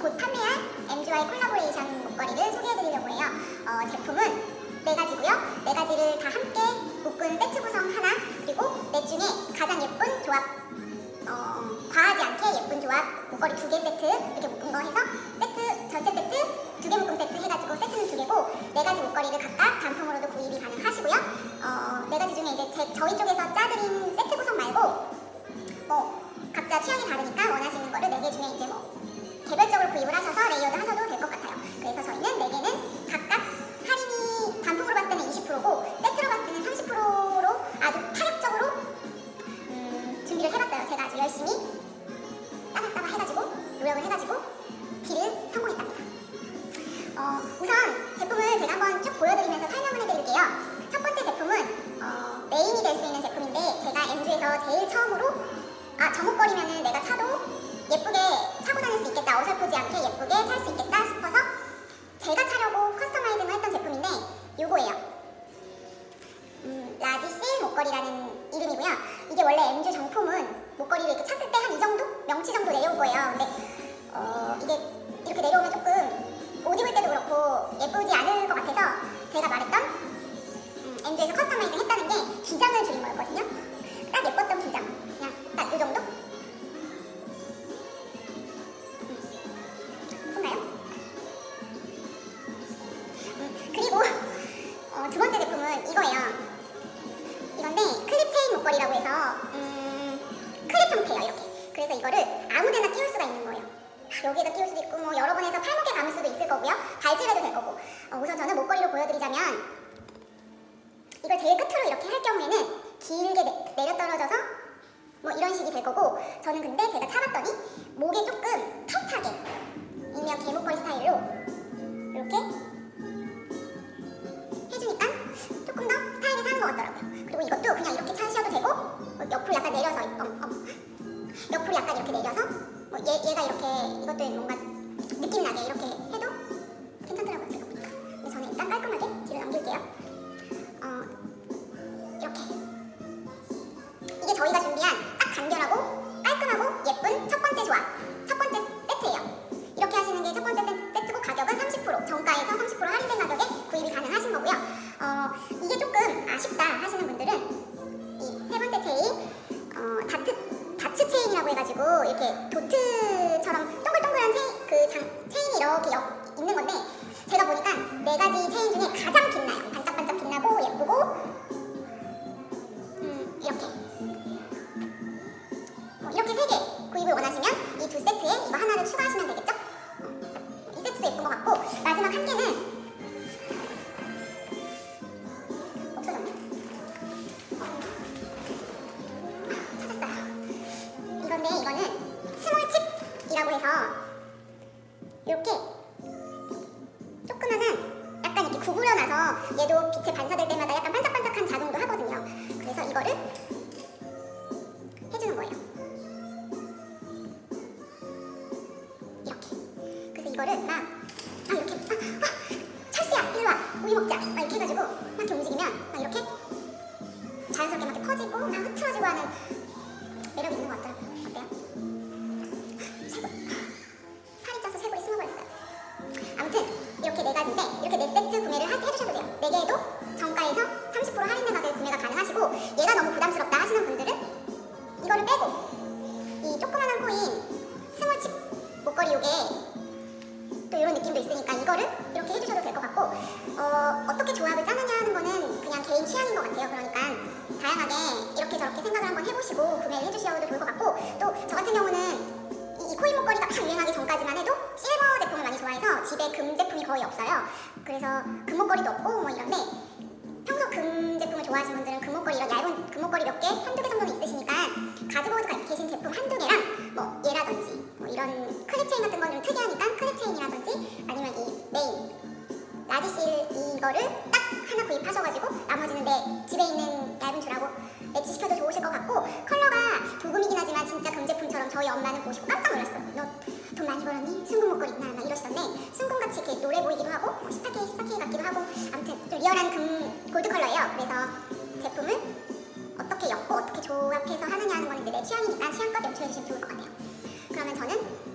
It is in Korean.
곧 판매할 MG와의 콜라보레이션 목걸이를 소개해드리려고 해요. 어, 제품은 네 가지고요. 네 가지를 다 함께 묶은 세트 구성 하나 그리고 넷 중에 가장 예쁜 조합 어, 과하지 않게 예쁜 조합 목걸이 두 개 세트 이렇게 묶은 거 해서 세트 전체 세트 두 개 묶음 세트 해가지고 세트는 두 개고 네 가지 목걸이를 각각 단품으로도 구입이 가능하시고요. 어, 네 가지 중에 이제 제, 저희 쪽에서 짜드린 세트 구성 말고 뭐 각자 취향이 다르니까 원하시는 거를 네 개 중에 이제 뭐 개별적으로 구입을 하셔서 레이어드 하셔도 될 것 같아요. 그래서 저희는 네 개는 각각 할인이 단품으로 봤을 때는 20%고 세트로 봤을 때는 30%로 아주 파격적으로 음, 준비를 해봤어요. 제가 아주 열심히 싸바싸바 해가지고 노력을 해가지고 딜을 성공했답니다. 어, 우선 제품을 제가 한번 쭉 보여드리면서 설명을 해드릴게요. 첫 번째 제품은 어, 메인이 될 수 있는 제품인데 제가 MG에서 제일 처음으로 아 저목걸이면은 내가 차도 예쁘게 차고 다닐 수 있겠다 어설프지 않게 예쁘게 찰 수 있겠다 싶어서 제가 차려고 커스터마이징을 했던 제품인데 요거예요. 음, 라지 실 목걸이라는 이름이고요. 이게 원래 MG 정품은 목걸이를 이렇게 찼을 때 한 이 정도? 명치 정도 내려올 거예요. 근데 어, 이게 이렇게 내려오면 조금 옷 입을 때도 그렇고 예쁘지 않을 것 같아서 제가 말했던 음, MG에서 커스터마이징 이거예요. 이건데 클립 체인 목걸이라고 해서 음, 클립 형태예요 이렇게. 그래서 이거를 아무데나 끼울 수가 있는 거예요. 아, 여기에다 끼울 수도 있고 뭐 여러 번에서 팔목에 감을 수도 있을 거고요. 발질해도 될 거고. 어, 우선 저는 목걸이로 보여드리자면 이걸 제일 끝으로 이렇게 할 경우에는 길게 내, 내려 떨어져서 뭐 이런 식이 될 거고 저는 근데 제가 차봤더니 목에 조금 타이트하게 일명 개목걸이 스타일로 이렇게 얘, 얘가 이렇게 이것도 뭔가 느낌 나게 이렇게 해도 괜찮더라고요. 제가 보니까. 근데 저는 일단 깔끔하게 뒤로 넘길게요. 어, 이렇게 이게 저희가 준비한 딱 간결하고 깔끔하고 예쁜 첫 번째 조합 이렇게 뭐 이렇게 세 개 구입을 원하시면 이 두 세트에 이거 하나를 추가하시면 되겠죠? 어, 이 세트도 예쁜 것 같고 마지막 한 개는 없어졌네. 아, 찾았어요. 이건데 이거는 스몰칩이라고 해서 이렇게 조그만한 약간 이렇게 구부려놔서 얘도 빛에 반사될 때마다 약간 반짝반짝한 작용도 하거든요. 그래서 이거를 해주는 거예요. 이렇게. 그래서 이거를 막, 막 이렇게, 아, 아, 철수야, 일로 와, 우유 먹자. 막 이렇게 해가지고 막 이렇게 움직이면 막 이렇게 자연스럽게 막 이렇게 퍼지고 막 흐트러지고 하는 개인 취향인 것 같아요. 그러니까 다양하게 이렇게 저렇게 생각을 한번 해보시고 구매를 해주셔도 좋을 것 같고 또 저 같은 경우는 이, 이 코인 목걸이가 막 유행하기 전까지만 해도 실버 제품을 많이 좋아해서 집에 금 제품이 거의 없어요. 그래서 금 목걸이도 없고 뭐 이런데 평소 금 제품을 좋아하시는 분들은 금 목걸이 이런 얇은 금 목걸이 몇 개, 한두 개 정도는 이거를 딱 하나 구입하셔가지고 나머지는 내 집에 있는 얇은 줄하고 매치시켜도 좋으실 것 같고 컬러가 도금이긴 하지만 진짜 금 제품처럼 저희 엄마는 보시고 깜짝 놀랐어요. 너돈 많이 벌었니? 순금 목걸이 있나? 막 이러시던데 순금같이 이렇게 노래 보이기도 하고 뭐 18K, 14K 같기도 하고 아무튼 좀 리얼한 금 골드 컬러예요. 그래서 제품을 어떻게 엮고 어떻게 조합해서 하느냐 하는 건 이제 내 취향이니까 취향껏 연출해주시면 좋을 것 같아요. 그러면 저는